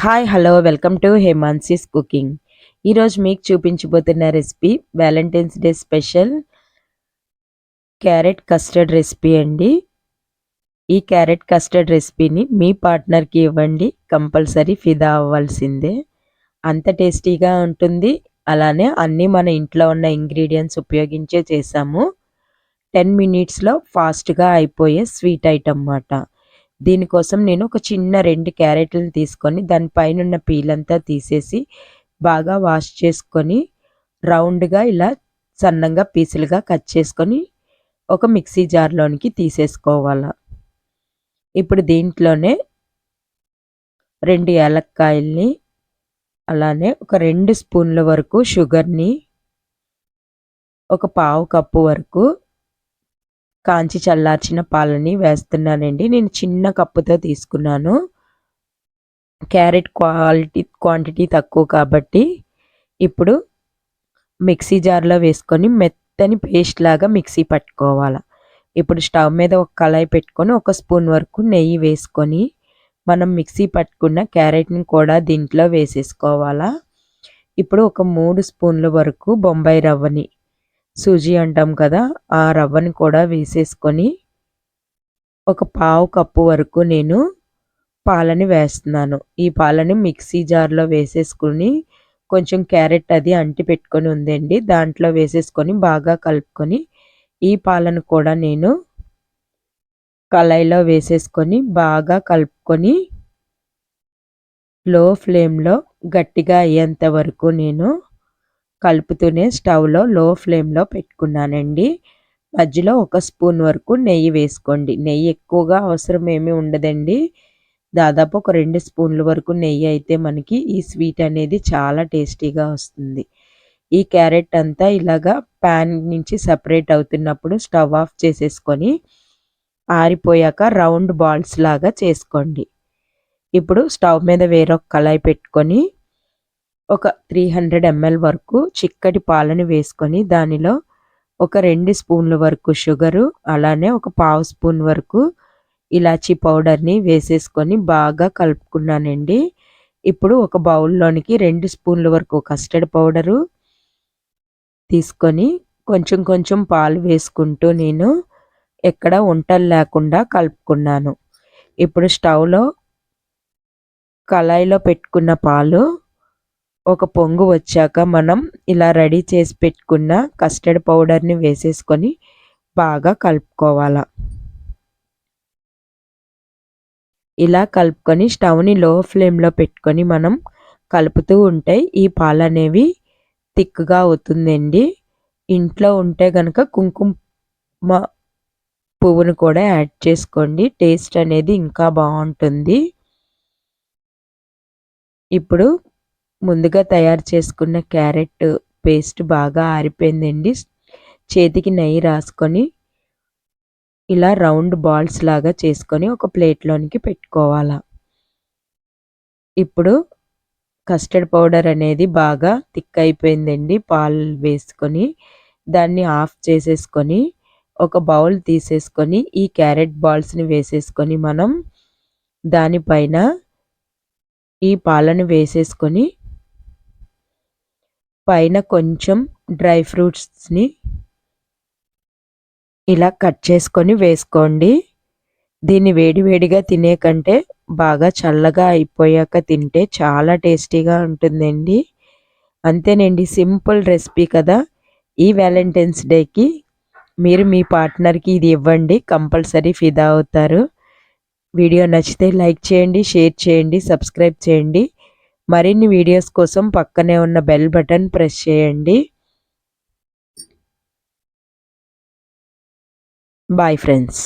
Hi hello welcome to Hemansi's cooking ఈరోజు మీకు చూపించబోతున్న recipe valentine's day special carrot custard recipe అండి. ఈ carrot custard రెసిపీని మీ పార్ట్నర్కి ఇవ్వండి కంపల్సరీ ఫిదా అవ్వాల్సిందే. అంత టేస్టీగా ఉంటుంది. అలానే అన్నీ మన ఇంట్లో ఉన్న ఇంగ్రీడియంట్స్ ఉపయోగించే చేసాము. టెన్ మినిట్స్లో ఫాస్ట్గా అయిపోయే స్వీట్ ఐటమ్ అన్నమాట. దీనికోసం నేను ఒక చిన్న రెండు క్యారెట్లను తీసుకొని దానిపైన ఉన్న పీలంతా తీసేసి బాగా వాష్ చేసుకొని రౌండ్గా ఇలా సన్నంగా పీసులుగా కట్ చేసుకొని ఒక మిక్సీ జార్లోనికి తీసేసుకోవాలి. ఇప్పుడు దీంట్లోనే రెండు యాలక్కాయల్ని అలానే ఒక రెండు స్పూన్ల వరకు షుగర్ని ఒక పావు కప్పు వరకు కాంచి చల్లార్చిన పాలని వేస్తున్నానండి. నేను చిన్న కప్పుతో తీసుకున్నాను. క్యారెట్ క్వాలిటీ క్వాంటిటీ తక్కువ కాబట్టి ఇప్పుడు మిక్సీ జార్లో వేసుకొని మెత్తని పేస్ట్ లాగా మిక్సీ పట్టుకోవాలి. ఇప్పుడు స్టవ్ మీద ఒక కళాయి పెట్టుకొని ఒక స్పూన్ వరకు నెయ్యి వేసుకొని మనం మిక్సీ పట్టుకున్న క్యారెట్ని కూడా దీంట్లో వేసేసుకోవాలా. ఇప్పుడు ఒక మూడు స్పూన్ల వరకు బొంబాయి రవ్వని సూజీ అంటాం కదా ఆ రవ్వని కూడా వేసేసుకొని ఒక పావు కప్పు వరకు నేను పాలని వేస్తున్నాను. ఈ పాలని మిక్సీ జార్లో వేసేసుకుని కొంచెం క్యారెట్ అది అంటి పెట్టుకొని ఉందండి. దాంట్లో వేసేసుకొని బాగా కలుపుకొని ఈ పాలను కూడా నేను కళాయిలో వేసేసుకొని బాగా కలుపుకొని లో ఫ్లేమ్లో గట్టిగా అయ్యేంత వరకు నేను కలుపుతూనే స్టవ్లో లో ఫ్లేమ్లో పెట్టుకున్నానండి. మధ్యలో ఒక స్పూన్ వరకు నెయ్యి వేసుకోండి. నెయ్యి ఎక్కువగా అవసరం ఏమీ ఉండదండి. దాదాపు ఒక రెండు స్పూన్ల వరకు నెయ్యి అయితే మనకి ఈ స్వీట్ అనేది చాలా టేస్టీగా వస్తుంది. ఈ క్యారెట్ అంతా ఇలాగా ప్యాన్ నుంచి సపరేట్ అవుతున్నప్పుడు స్టవ్ ఆఫ్ చేసేసుకొని ఆరిపోయాక రౌండ్ బాల్స్ లాగా చేసుకోండి. ఇప్పుడు స్టవ్ మీద వేరొక కళాయి పెట్టుకొని ఒక త్రీ హండ్రెడ్ ఎంఎల్ వరకు చిక్కటి పాలను వేసుకొని దానిలో ఒక రెండు స్పూన్ల వరకు షుగరు అలానే ఒక పావు స్పూన్ వరకు ఇలాచీ పౌడర్ని వేసేసుకొని బాగా కలుపుకున్నానండి. ఇప్పుడు ఒక బౌల్లోనికి రెండు స్పూన్ల వరకు కస్టర్డ్ పౌడరు తీసుకొని కొంచెం కొంచెం పాలు వేసుకుంటూ నేను ఎక్కడ వంటలు లేకుండా కలుపుకున్నాను. ఇప్పుడు స్టవ్లో కళాయిలో పెట్టుకున్న పాలు ఒక పొంగు వచ్చాక మనం ఇలా రెడీ చేసి పెట్టుకున్న కస్టర్డ్ పౌడర్ని వేసేసుకొని బాగా కలుపుకోవాలి. ఇలా కలుపుకొని స్టవ్ని లో ఫ్లేమ్లో పెట్టుకొని మనం కలుపుతూ ఉంటే ఈ పాలు అనేవి థిక్గా అవుతుందండి. ఇంట్లో ఉంటే కనుక కుంకుమ పువ్వును కూడా యాడ్ చేసుకోండి. టేస్ట్ అనేది ఇంకా బాగుంటుంది. ఇప్పుడు ముందుగా తయారు చేసుకున్న క్యారెట్ పేస్ట్ బాగా ఆరిపోయిందండి. చేతికి నెయ్యి రాసుకొని ఇలా రౌండ్ బాల్స్ లాగా చేసుకొని ఒక ప్లేట్లోనికి పెట్టుకోవాలా. ఇప్పుడు కస్టర్డ్ పౌడర్ అనేది బాగా థిక్ అయిపోయిందండి. పాలు వేసుకొని దాన్ని ఆఫ్ చేసేసుకొని ఒక బౌల్ తీసేసుకొని ఈ క్యారెట్ బాల్స్ని వేసేసుకొని మనం దానిపైన ఈ పాలను వేసేసుకొని పైన కొంచెం డ్రై ఫ్రూట్స్ని ఇలా కట్ చేసుకొని వేసుకోండి. దీన్ని వేడివేడిగా తినే కంటే బాగా చల్లగా అయిపోయాక తింటే చాలా టేస్టీగా ఉంటుందండి. అంతేనండి సింపుల్ రెసిపీ కదా. ఈ వ్యాలంటైన్స్ డేకి మీరు మీ పార్ట్నర్కి ఇది ఇవ్వండి కంపల్సరీ ఫిదా అవుతారు. వీడియో నచ్చితే లైక్ చేయండి షేర్ చేయండి సబ్స్క్రైబ్ చేయండి. మరిన్ని వీడియోస్ కోసం పక్కనే ఉన్న బెల్ బటన్ ప్రెస్ చేయండి. Bye friends